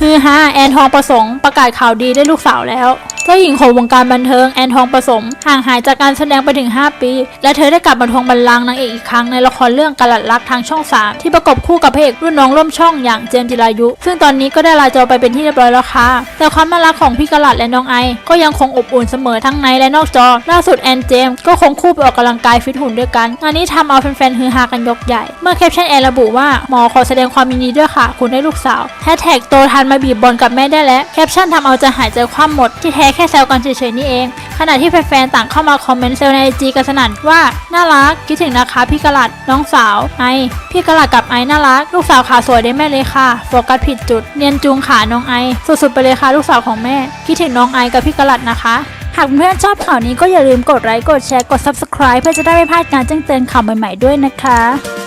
ฮือฮาแอนทองประสงค์ประกาศข่าวดีได้ลูกสาวแล้ว เจ้าหญิงของวงการบันเทิงแอนทองประสมห่างหายจากการแสดงไปถึง 5 ปี และเธอได้กลับมาทวงบัลลังก์นางเอกอีกครั้งในละครเรื่องกาลัดรักทางช่อง3ที่ประกบคู่กับพระเอกรุ่นน้องร่วมช่องอย่างเจมส์จิรายุ ซึ่งตอนนี้ก็ได้ลาจอไปเป็นที่เรียบร้อยแล้วค่ะ แต่ความน่ารักของพี่กาลัดและน้องไอ ก็ยังคงอบอุ่นเสมอทั้งในและนอกจอ ล่าสุดแอนเจมก็คงคู่ไปออกกำลังกายฟิตหุ่นด้วยกันงานนี้ทำเอาแฟนๆฮือฮากันยกใหญ่ เมื่อแคปชั่นแอนระบุว่าหมอขอแสดงความยินดีด้วยค่ะ คุณได้ลูกสาวแฮชแท็กโตทันมาบีบบอลกับแม่ได้แล้วแคปชั่นทำเอาใจะหายใจคว่ำหมดที่แท้แค่แซวกันเฉยๆนี่เอง ขณะที่แฟนๆต่างเข้ามาคอมเมนต์เซลในไอจีกันสนั่นว่า น่ารักคิดถึงนะคะพี่กะลัดน้องสาวไอพี่กะลัดกับไอน่ารัก ลูกสาวขาสวยได้แม่เลยค่ะ โฟกัสผิดจุด เนียนจูงขาน้องไอ สุดๆไปเลยค่ะลูกสาวของแม่ คิดถึงน้องไอกับพี่กะลัดนะคะหากเพื่อนชอบข่าวนี้ก็อย่าลืมกดไลค์ กดแชร์ กด subscribe เพื่อจะได้ไม่พลาดการแจ้งเตือนข่าวใหม่ๆด้วยนะคะ